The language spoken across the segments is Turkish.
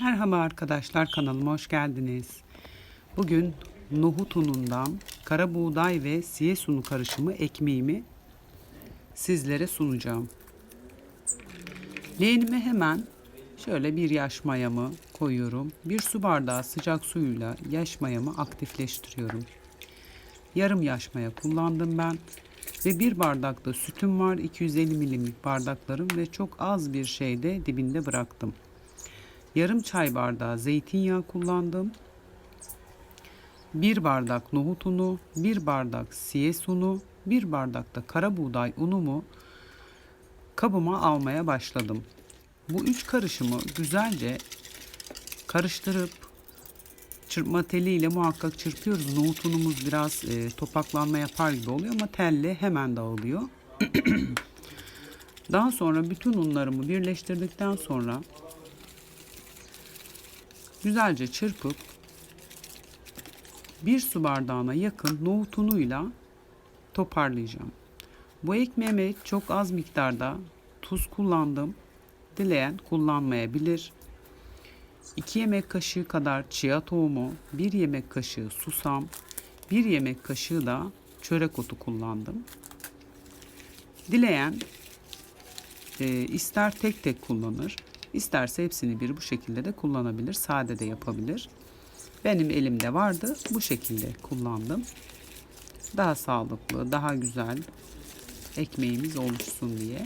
Merhaba arkadaşlar kanalıma hoş geldiniz. Bugün nohut unundan kara buğday ve siyes unu karışımı ekmeğimi sizlere sunacağım. Leğenime hemen şöyle bir yaş mayamı koyuyorum. Bir su bardağı sıcak suyuyla yaş mayamı aktifleştiriyorum. Yarım yaş maya kullandım ben. Ve bir bardak da sütüm var. 250 milimlik bardaklarım ve çok az bir şey de dibinde bıraktım. Yarım çay bardağı zeytinyağı kullandım. Bir bardak nohut unu, bir bardak siyes unu, bir bardak da kara buğday unumu kabıma almaya başladım. Bu üç karışımı güzelce karıştırıp çırpma teliyle muhakkak çırpıyoruz. Nohut unumuz biraz e, topaklanma yapar gibi oluyor ama telle hemen dağılıyor. Daha sonra bütün unlarımı birleştirdikten sonra güzelce çırpıp bir su bardağına yakın nohut unuyla toparlayacağım. Bu ekmeğime çok az miktarda tuz kullandım. Dileyen kullanmayabilir. 2 yemek kaşığı kadar chia tohumu, 1 yemek kaşığı susam, 1 yemek kaşığı da çörek otu kullandım. Dileyen e, ister tek tek kullanır, isterse hepsini bir bu şekilde de kullanabilir, sade de yapabilir. Benim elimde vardı, bu şekilde kullandım. Daha sağlıklı, daha güzel ekmeğimiz oluşsun diye.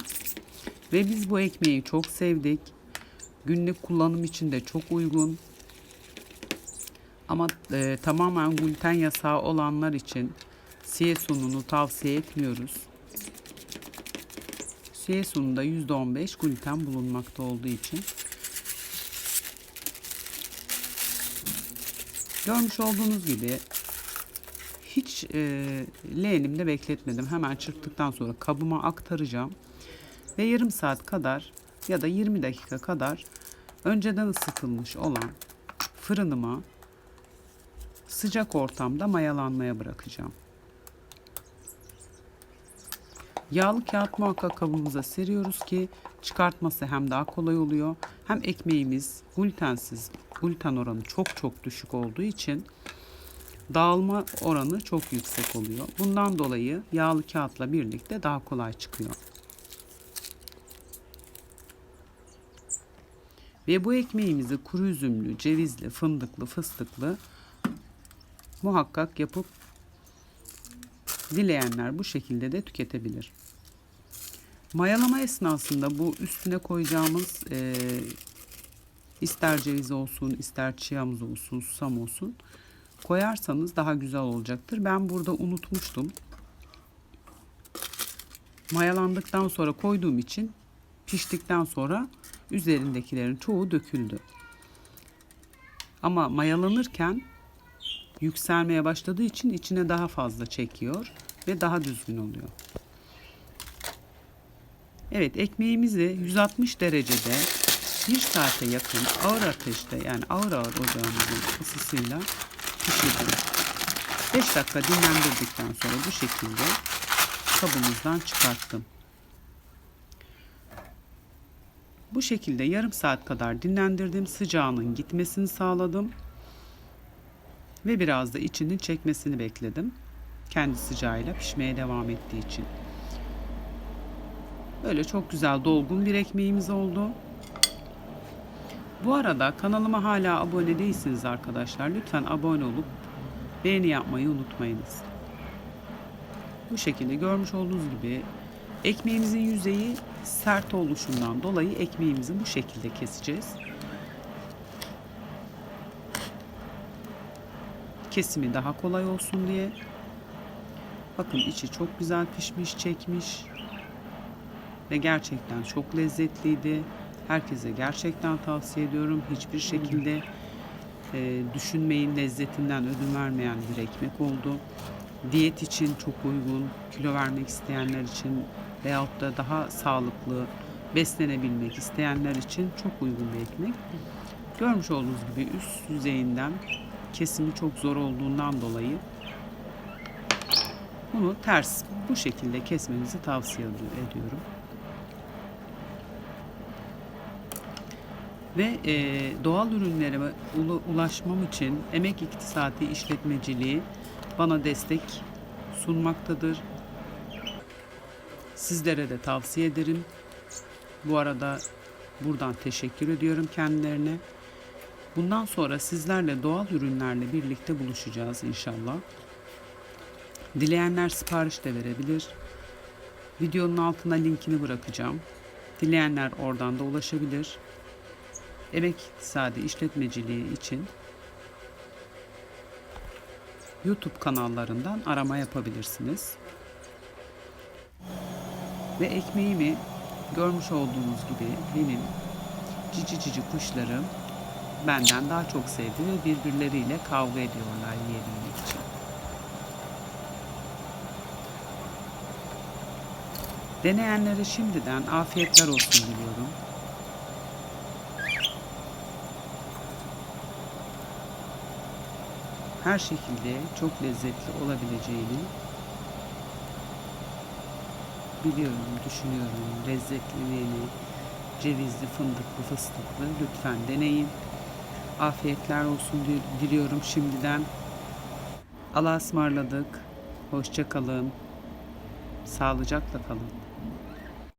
Ve biz bu ekmeği çok sevdik. Günlük kullanım için de çok uygun. Ama e, tamamen gluten yasağı olanlar için siyes ununu tavsiye etmiyoruz. Siyes ununda %15 gluten bulunmakta olduğu için. Görmüş olduğunuz gibi hiç e, leğenimde bekletmedim. Hemen çırptıktan sonra kabıma aktaracağım. Ve yarım saat kadar ya da 20 dakika kadar önceden ısıtılmış olan fırınıma sıcak ortamda mayalanmaya bırakacağım. Yağlı kağıt muhakkak kabımıza seriyoruz ki çıkartması hem daha kolay oluyor hem ekmeğimiz glutensiz. Gluten oranı çok çok düşük olduğu için dağılma oranı çok yüksek oluyor. Bundan dolayı yağlı kağıtla birlikte daha kolay çıkıyor. Ve bu ekmeğimizi kuru üzümlü, cevizli, fındıklı, fıstıklı muhakkak yapıp dileyenler bu şekilde de tüketebilir. Mayalama esnasında bu üstüne koyacağımız e, ister ceviz olsun, ister çiyamız olsun, susam olsun koyarsanız daha güzel olacaktır. Ben burada unutmuştum. Mayalandıktan sonra koyduğum için piştikten sonra üzerindekilerin çoğu döküldü. Ama mayalanırken yükselmeye başladığı için içine daha fazla çekiyor ve daha düzgün oluyor. Evet ekmeğimizi 160 derecede bir saate yakın ağır ateşte yani ağır ağır ocağımızın ısısıyla pişirdim. 5 dakika dinlendirdikten sonra bu şekilde kabımızdan çıkarttım. Bu şekilde yarım saat kadar dinlendirdim. Sıcağının gitmesini sağladım. Ve biraz da içinin çekmesini bekledim. Kendi sıcağıyla pişmeye devam ettiği için. Böyle çok güzel dolgun bir ekmeğimiz oldu. Bu arada kanalıma hala abone değilsiniz arkadaşlar. Lütfen abone olup beğeni yapmayı unutmayınız. Bu şekilde görmüş olduğunuz gibi ekmeğimizin yüzeyi sert oluşundan dolayı ekmeğimizi bu şekilde keseceğiz. Kesimi daha kolay olsun diye. Bakın içi çok güzel pişmiş, çekmiş ve gerçekten çok lezzetliydi. Herkese gerçekten tavsiye ediyorum. Hiçbir şekilde e, düşünmeyin lezzetinden ödün vermeyen bir ekmek oldu. Diyet için çok uygun, kilo vermek isteyenler için veyahut da daha sağlıklı beslenebilmek isteyenler için çok uygun bir ekmek. Görmüş olduğunuz gibi üst yüzeyinden kesimi çok zor olduğundan dolayı bunu ters bu şekilde kesmenizi tavsiye ediyorum. Ve e, doğal ürünlere ula- ulaşmam için Emek İktisadi İşletmeciliği bana destek sunmaktadır. Sizlere de tavsiye ederim. Bu arada buradan teşekkür ediyorum kendilerine. Bundan sonra sizlerle doğal ürünlerle birlikte buluşacağız inşallah. Dileyenler sipariş de verebilir. Videonun altına linkini bırakacağım. Dileyenler oradan da ulaşabilir. Emek İktisadi İşletmeciliği için YouTube kanallarından arama yapabilirsiniz. Ve ekmeğimi görmüş olduğunuz gibi benim cici cici kuşlarım benden daha çok sevdi ve birbirleriyle kavga ediyorlar yiyebilmek için. Deneyenlere şimdiden afiyetler olsun diliyorum. Her şekilde çok lezzetli olabileceğini biliyorum, düşünüyorum. Lezzetliliğini, cevizli, fındıklı, fıstıklı lütfen deneyin. Afiyetler olsun di- diliyorum şimdiden. Allah'a ısmarladık. Hoşça kalın. Sağlıcakla kalın.